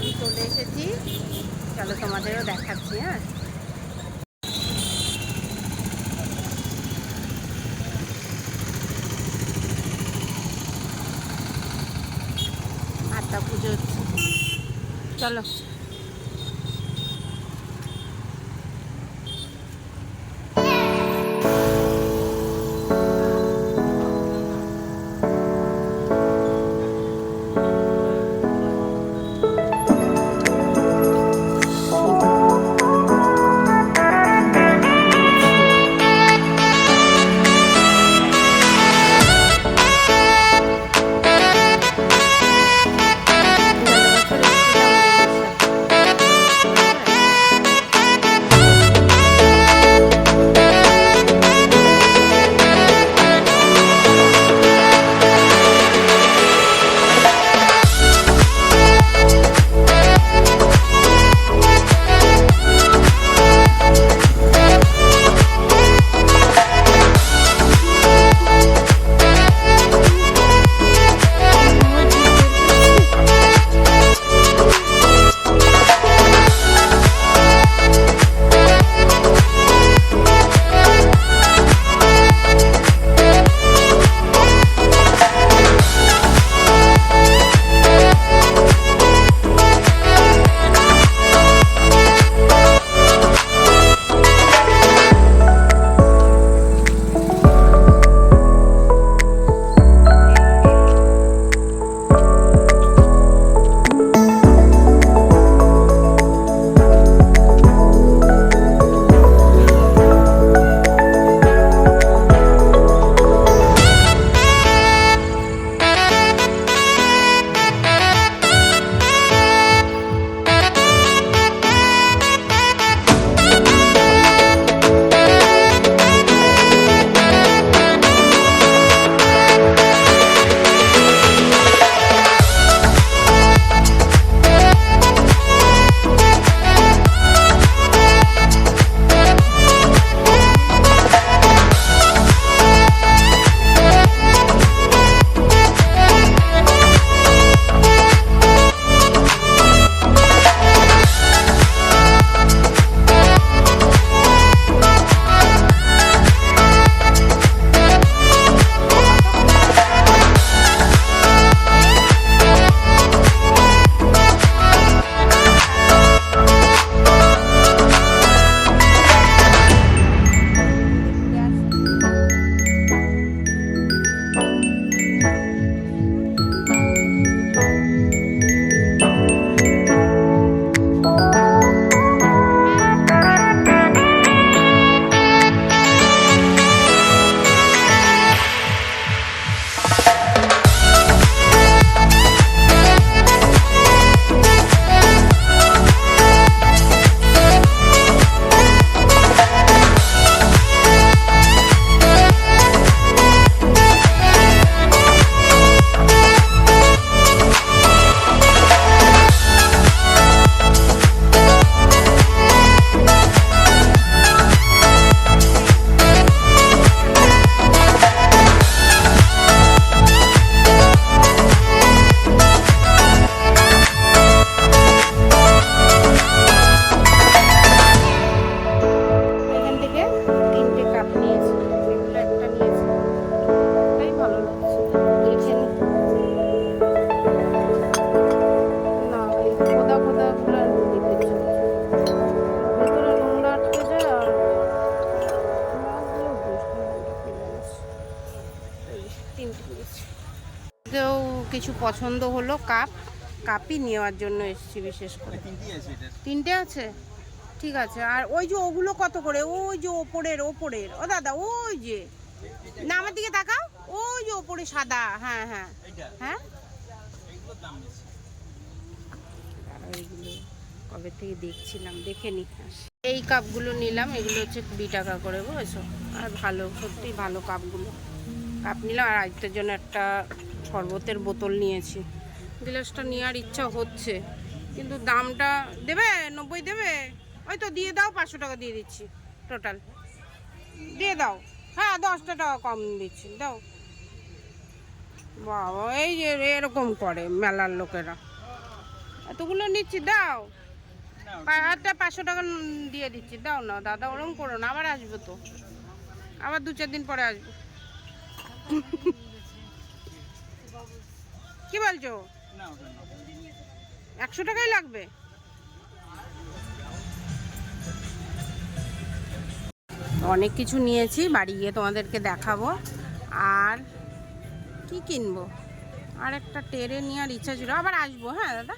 আমি চলে এসেছি। চলো তোমাদেরও দেখাচ্ছি হ্যাঁ? আত্মা পুজো চলো। কিছু পছন্দ হলো কাপ কাপই নেওয়ার জন্য এসেছি বিশেষ করে। তিনটে আছে ঠিক আছে। আর ওই যে ওগুলো কত করে? ওই যে ওপরের ওপরের। ও দাদা ওই যে। না আমার দিকে তাকাও। ওই যে ওপরে সাদা। হ্যাঁ হ্যাঁ। হ্যাঁ? এইগুলো কবে থেকে দেখছিলাম দেখে নি। এই কাপগুলো নিলাম। এগুলো হচ্ছে কুড়ি টাকা করে বুঝেছ? আর ভালো সত্যি ভালো কাপগুলো। কাপ নিলাম। আর আজকের জন্য একটা শরবতের বোতল নিয়েছি। গ্লাসটা নেওয়ার ইচ্ছা হচ্ছে কিন্তু দামটা দেবে? নব্বই দেবে? ওই তো দিয়ে দাও পাঁচশো টাকা দিয়ে দিচ্ছি টোটাল দিয়ে দাও। হ্যাঁ দশটা টাকা কম দিচ্ছি দাও। বাবা এই যে এরকম করে মেলার লোকেরা। এতগুলো নিচ্ছি দাও। হাতটা পাঁচশো টাকা দিয়ে দিচ্ছি দাও না দাদা ওরম করো না আবার আসব তো। আবার দু চার দিন পরে আসব। কি বলছো? একশো টাকাই লাগবে? অনেক কিছু নিয়েছি বাড়ি গিয়ে তোমাদেরকে দেখাবো। আর কি কিনবো? আর একটা টেরে নিয়ে আর ইচ্ছা ছিল। আবার আসব হ্যাঁ দাদা?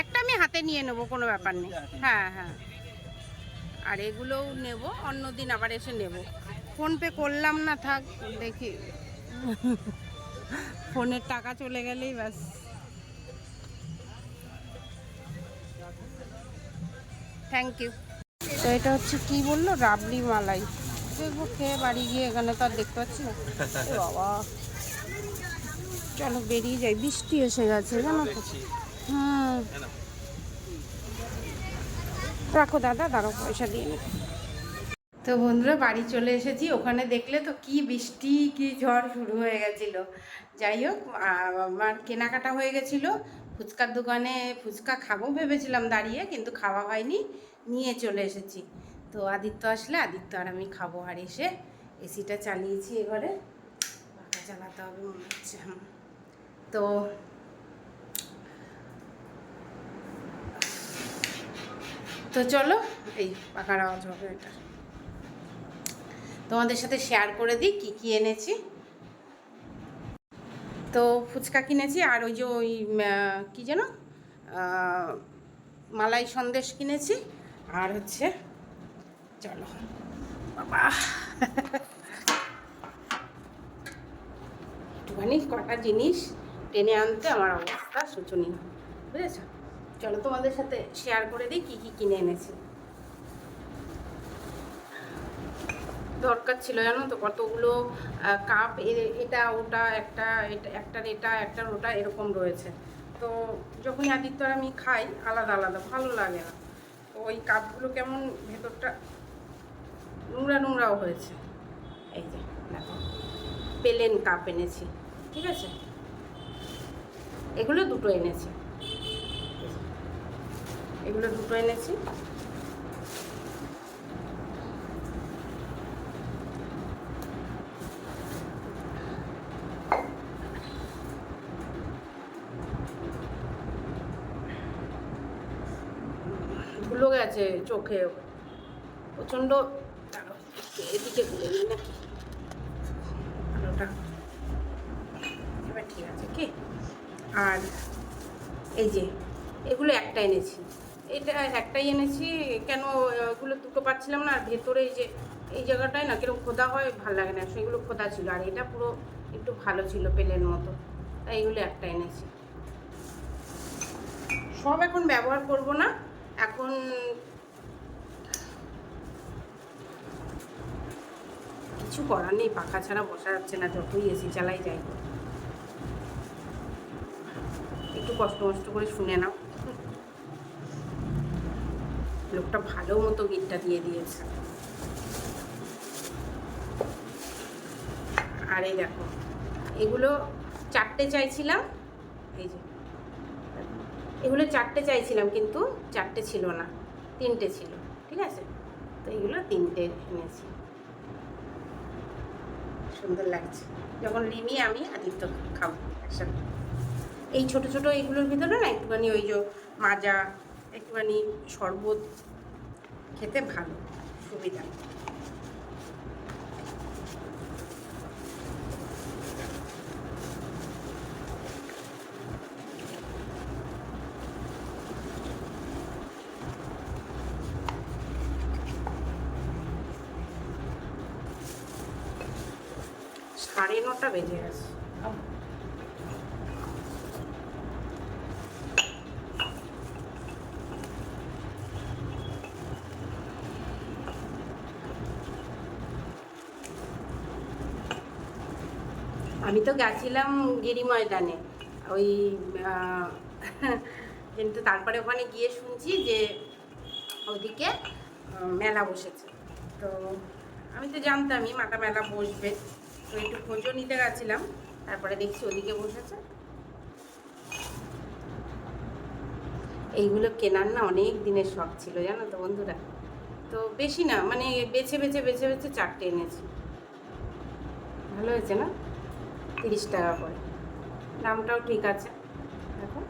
একটা আমি হাতে নিয়ে নেব কোনো ব্যাপার নেই। হ্যাঁ হ্যাঁ। আর এগুলোও নেব অন্যদিন আবার এসে নেব। ফোনপে করলাম না থাক দেখি। ফোনের টাকা চলে গেলেই ব্যাস। থ্যাংক ইউ তো এটা হচ্ছে কি বলল? রাবড়ি মালাই দেখব খেয়ে বাড়ি গিয়ে এখানে তো আর দেখতে পাচ্ছি না। বাবা। চলো বেরিয়ে যাই। বৃষ্টি এসে গেছে জানো তো। হুম। রাখো দাদা দাঁড়ো পয়সা দিয়ে নে। তো বন্ধুরা বাড়ি চলে এসেছি। ওখানে দেখলে তো কি বৃষ্টি, কি ঝড় শুরু হয়ে গেছিল। যাই হোক আমার কেনাকাটা হয়ে গেছিল। ফুচকার দোকানে ফুচকা খাব ভেবেছিলাম দাঁড়িয়ে, কিন্তু খাওয়া হয়নি। নিয়ে চলে এসেছি। তো আদিত্য আসলে, আদিত্য আর আমি খাব। আর এসে এসিটা চালিয়েছি এবারে। পাখা চালাতে হবে মনে হচ্ছে। তো তো চলো, এই পাখার আওয়াজ হবে এটা। তোমাদের সাথে শেয়ার করে দিই কি কি এনেছি। তো ফুচকা কিনেছি আর ওই যে ওই কি যেন মালাই সন্দেশ কিনেছি। আর হচ্ছে, চলো, বাবা। একটুখানি কটা জিনিস টেনে আনতে আমার অবস্থা শোচনীয়, বুঝেছ? চলো তোমাদের সাথে শেয়ার করে দিই কী কী কিনে এনেছি। দরকার ছিল, জানো তো? কতগুলো কাপ এটা, ওটা, একটা, এটা, একটার এটা, একটার ওটা এরকম রয়েছে। তো যখনই আদিত্য আর আমি খাই, আলাদা আলাদা, ভালো লাগে না। তো ওই কাপগুলো কেমন ভেতরটা নোংরা, নোংরাও হয়েছে। এই যে, দেখো, পেলেন কাপ এনেছি, ঠিক আছে? এগুলো দুটো এনেছি। এগুলো দুটো এনেছি। চোখে প্রচণ্ড এদিকে নাকি? এবার ঠিক আছে কি আর এই যে, এগুলো একটা এনেছি। এটা একটাই এনেছি, কেন এগুলো দুটো পাচ্ছিলাম না, আর ভেতরে এই যে, এই জায়গাটায় না কীরকম খোদা হয়, ভালো লাগে না, সেগুলো খোদা ছিল। আর এটা পুরো একটু ভালো ছিল পেলের মতো, তাই এগুলো একটা এনেছি। সব এখন ব্যবহার করব না, এখন কিছু করার নেই, পাখা ছাড়া বসা যাচ্ছে না, যতই এসি চালাই যাই। একটু কষ্ট মষ্ট করে শুনে নাও। লোকটা ভালো মতো গিটটা দিয়ে দিয়েছে। আর দেখো, এগুলো চারটে চাইছিলাম, এই যে, এগুলো চারটে চাইছিলাম কিন্তু চারটে ছিল না, তিনটে ছিল, ঠিক আছে? তো এগুলো তিনটে এনেছি। সুন্দর লাগছে। যখন রিমি আমি, আদিত্য খাব একসাথে। এই ছোট ছোট এইগুলোর ভিতরে না একটুখানি ওই যে মাজা, একটুখানি শরবত খেতে ভালো, সুবিধা। সাড়ে নটা বেজে গেছে। আমি তো গেছিলাম গিরি ময়দানে। ওই কিন্তু তারপরে ওখানে গিয়ে শুনছি যে ওদিকে মেলা বসেছে। তো আমি তো জানতামই মাথা মেলা বসবে। তো একটু খোঁজও নিতে গেছিলাম, তারপরে দেখছি ওদিকে বসেছে। এইগুলো কেনার না অনেক দিনের শখ ছিল, জানো তো বন্ধুরা। তো বেশি না মানে বেছে বেছে বেছে বেছে চারটে এনেছি। ভালো হয়েছে না? তিরিশ টাকা করে। দামটাও ঠিক আছে, দেখো।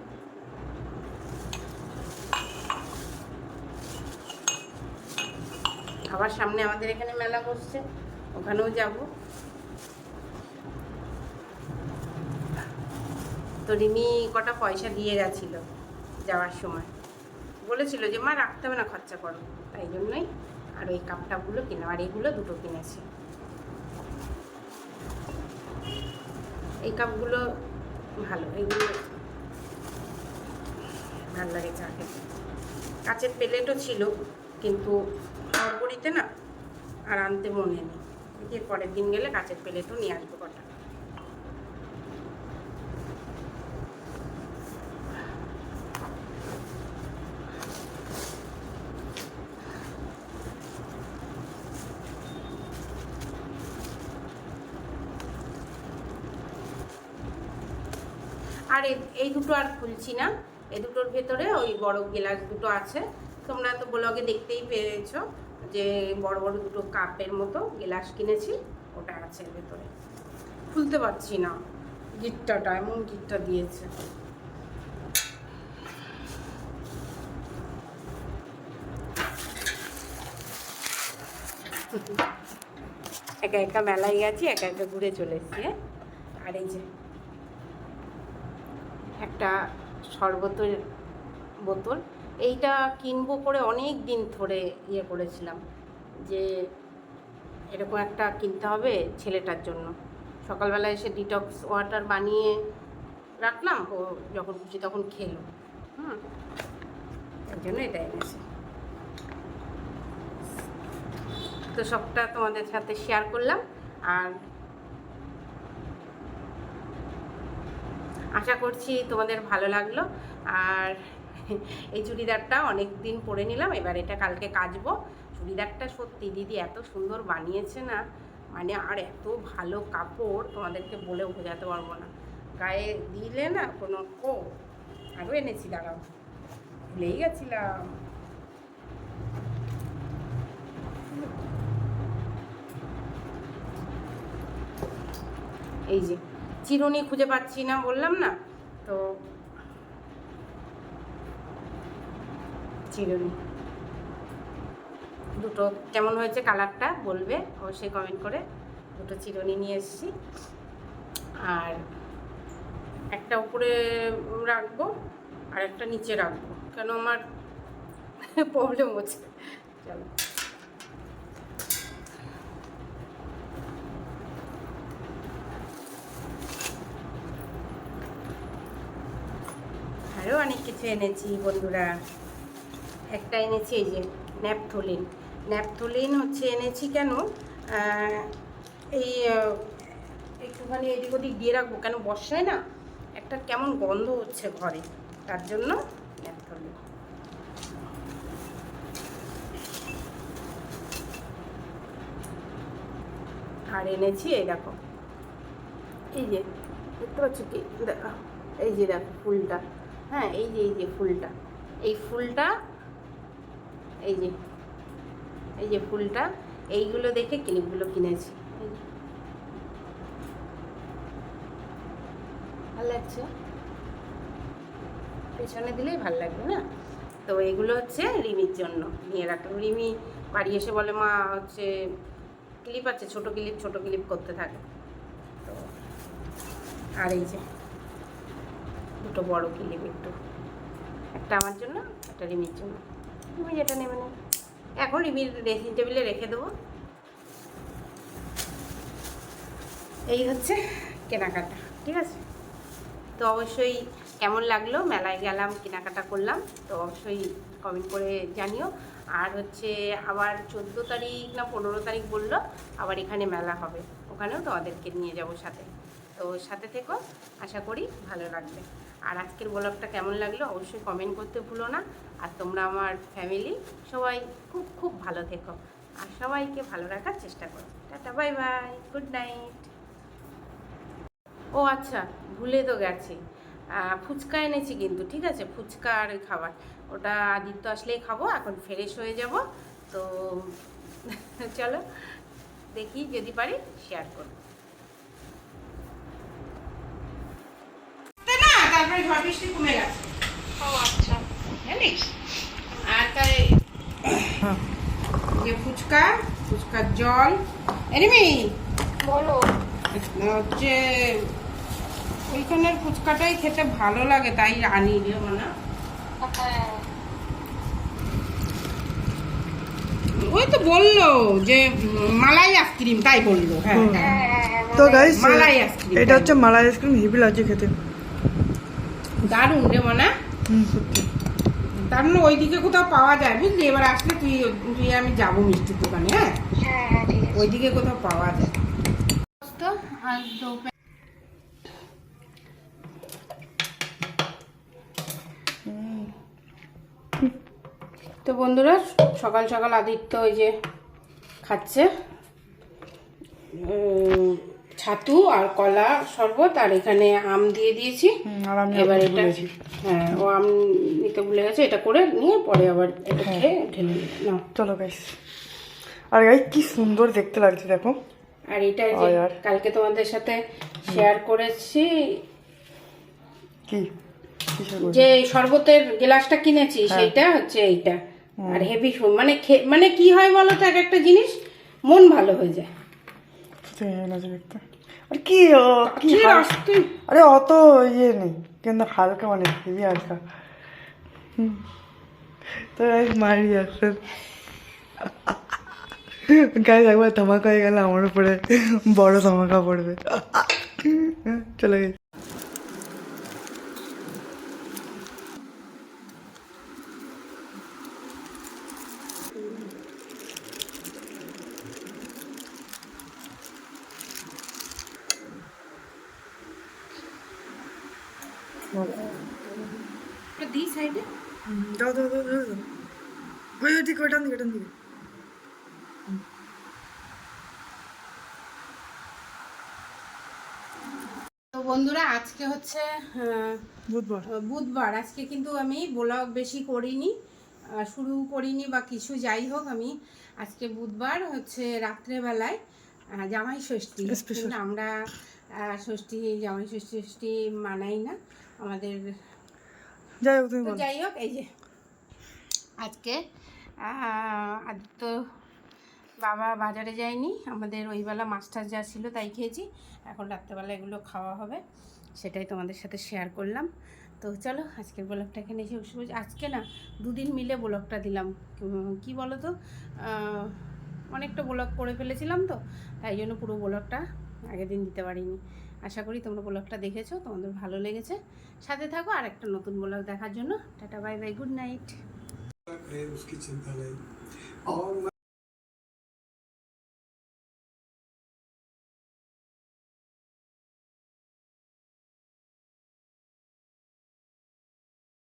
আবার সামনে আমাদের এখানে মেলা বসছে, ওখানেও যাব। তো রিমি কটা পয়সা দিয়ে গেছিল যাওয়ার সময়। বলেছিল যে, মা, রাখতে হবে না, খরচা করো। তাই জন্যই আর ওই কাপ টাপগুলো কিনে, আর এগুলো দুটো কিনেছি। এই কাপগুলো ভালো, এগুলো ভালো লাগে চা খেতে। কাচের প্লেটও ছিল, কিন্তু নরবড়িতে না, আর আনতে মনে নেই। এর পরের দিন গেলে কাচের প্লেটও নিয়ে আসব কটা। আর এ- এই দুটো আর খুলছি না। এই দুটোর ভেতরে ওই বড় গ্লাস দুটো আছে। তোমরা তো ব্লগে দেখতেই পেয়েছ যে বড় বড় দুটো কাপের মতো গ্লাস কিনেছি, ওটা আছে এর ভেতরে। খুলতে পারছি না। গিট্টাটা, এমন গিট্টা দিয়েছে। একা একা মেলায় গেছি, একা একা ঘুরে চলে এসছি হ্যাঁ? আর এই যে একটা শরবতের বোতল। এইটা কিনবো করে অনেক দিন ধরে ইয়ে করেছিলাম যে এরকম একটা কিনতে হবে ছেলেটার জন্য। সকালবেলা এসে ডিটক্স ওয়াটার বানিয়ে রাখলাম, ও যখন খুশি তখন খেলো। হুম এই জন্য এটা এনেছি। তো সবটা তোমাদের সাথে শেয়ার করলাম। আর আশা করছি তোমাদের ভালো লাগল। আর এই চুড়িদারটা অনেক দিন পরে নিলাম, এবার এটা কালকে কাচবো। চুড়িদারটা সত্যি দিদি এত সুন্দর বানিয়েছে না মানে আর এত ভালো কাপড় তোমাদেরকে বলেও বোঝাতে পারব না। গায়ে দিলে না কোনো ও আরও এনেছি, দাঁড়াও, ভুলেই গেছিলাম। এই যে চিরুনি খুঁজে পাচ্ছি না বললাম না, তো চিরুনি। দুটো কেমন হয়েছে কালারটা বলবে, অবশ্যই কমেন্ট করে দুটো চিরুনি নিয়ে এসেছি। আর একটা উপরে রাখব, আর একটা নিচে রাখব, কেন আমার প্রবলেম হচ্ছে? চলো আরও কিছু এনেছি বন্ধুরা। একটা এনেছি এই যে ন্যাপথলিন। ন্যাপথলিন হচ্ছে এনেছি কেন? এই একটুখানি এদিক ওদিক দিয়ে রাখব কেন? বর্ষায় না একটা কেমন গন্ধ হচ্ছে ঘরে। তার জন্য ন্যাপথলিন। আর এনেছি এই দেখো। এই যে, দেখতে পাচ্ছ কি? এই যে দেখো, ফুলটা। হ্যাঁ এই যে এই যে ফুলটা। এই ফুলটা, এই যে এই যে ফুলটা, এইগুলো দেখে ক্লিপগুলো কিনেছি। ভালো লাগছে? পেছনে দিলেই ভালো লাগবে, না? তো এগুলো হচ্ছে রিমির জন্য। নিয়ে রাখলাম রিমি বাড়ি এসে বলে, মা, হচ্ছে ক্লিপ আছে, ছোট ক্লিপ ছোট ক্লিপ করতে থাকে। তো, আর এই যে দুটো বড় ক্লিপ একটু? একটা আমার জন্য, একটা রিমির জন্য। রিমি যেটা নেবে না এখন রিমির ড্রেসিং টেবিলে রেখে দেবো। এই হচ্ছে কেনাকাটা, ঠিক আছে? তো অবশ্যই কেমন লাগল? মেলায় গেলাম, কেনাকাটা করলাম, তো অবশ্যই কমেন্ট করে জানিও। আর হচ্ছে আবার চোদ্দ তারিখ না পনেরো তারিখ বলল, আবার এখানে মেলা হবে। ওখানেও তোমাদেরকে নিয়ে যাব সাথে। তো সাথে থেকো, আশা করি ভালো লাগবে। আর আজকের ব্লগটা কেমন লাগল অবশ্যই কমেন্ট করতে ভুলো না। আর তোমরা আমার ফ্যামিলি সবাই খুব খুব ভালো থেকো। আর সবাইকে ভালো রাখার চেষ্টা করো। Tata bye bye good night ও আচ্ছা ভুলে তো গেছি। ফুচকা এনেছি কিন্তু, ঠিক আছে? ফুচকা আর খাবার। ওটা আদিত্য আসলেই খাব, এখন ফ্রেশ হয়ে যাব। তো চলো, দেখি যদি পারি শেয়ার করব না তারপরে ঝড় বৃষ্টি কমে গেছে। ও আচ্ছা। জানিস? আর তাই যে ফুচকা ফুচকার জল। এনিমি বলো। হচ্ছে ওইখানের ফুচকাটাই খেতে ভালো লাগে তাই আনি রে না। হ্যাঁ। ওই তো বলল যে মালাই আইসক্রিম তাই বলল হ্যাঁ। হ্যাঁ হ্যাঁ, হ্যাঁ, তো গাইস মালাই আইসক্রিম এটা হচ্ছে মালাই আইসক্রিম হেভি লাগছে খেতে। দারুণ রে মনা। তার মানে ওইদিকে কোথাও পাওয়া যায় বুঝলি? এবার আসলে তুই তুই আমি যাব মিষ্টির দোকানে হ্যাঁ? হ্যাঁ হ্যাঁ ওইদিকে কোথাও পাওয়া যায়। তো বন্ধুরা সকাল সকাল আদিত্য ওই যে খাচ্ছে। ছাতু আর কলা শরবত আর এখানে আম দিয়ে দিয়েছি। এবার এটা হ্যাঁ ও আম নিতে ভুলে গেছে এটা করে নিয়ে পরে আবার এটা খেয়ে ঢেলে নিবে। চলো গাইস আর গাই কি সুন্দর দেখতে লাগছে দেখো। আর এটা। কালকে তোমাদের সাথে শেয়ার করেছি। কি? যে শরবতের গ্লাসটা কিনেছি হ্যাঁ। সেটা হচ্ছে এইটা। আর হেভি মানে মানে কি হয় বলো তো এক একটা জিনিস মন ভালো হয়ে যায়। হেভি লাগছে দেখতে আর কি ও, কি আসতে আরে অত ইয়ে নেই কিন্তু হালকা মানে হেভি হালকা। তো মারি রিয়াকশন গায়ে একবার ধামাকা হয়ে গেলে আমার উপরে বড় ধামাকা পড়বে চলে গেছে দি সাইডে দাও দাও দাও দাও দাও। ওই ওই দিকে ওইটান দিকে ওইটান দিকে তো বন্ধুরা আজকে হচ্ছে বুধবার। বুধবার। আজকে কিন্তু আমি ব্লগ বেশি করিনি শুরু করিনি বা কিছু যাই হোক আমি আজকে বুধবার হচ্ছে রাত্রেবেলায় জামাই ষষ্ঠী। আমরা ষষ্ঠী জামাই ষষ্ঠী ষষ্ঠী মানাই না আমাদের। যাই হোক তো যাই হোক এই যে আজকে আহ, আদিত্য বাবা বাজারে যায়নি। আমাদের ওইবেলা মাছটা যা ছিল তাই খেয়েছি। এখন রাত্রেবেলা এগুলো খাওয়া হবে। সেটাই তোমাদের সাথে শেয়ার করলাম। তো চলো, আজকের ব্লগটা এখানে এসে শুরু আজকে না দুদিন মিলে ব্লগটা দিলাম। কি বলো তো অনেকটা ব্লগ করে ফেলেছিলাম তো, তাই জন্য পুরো ব্লগটা আগের দিন দিতে পারিনি। আশা করি তোমরা ব্লগটা দেখেছ, তোমাদের ভালো লেগেছে। সাথে থাকো আর একটা নতুন ব্লগ দেখার জন্য। Tata bye bye good night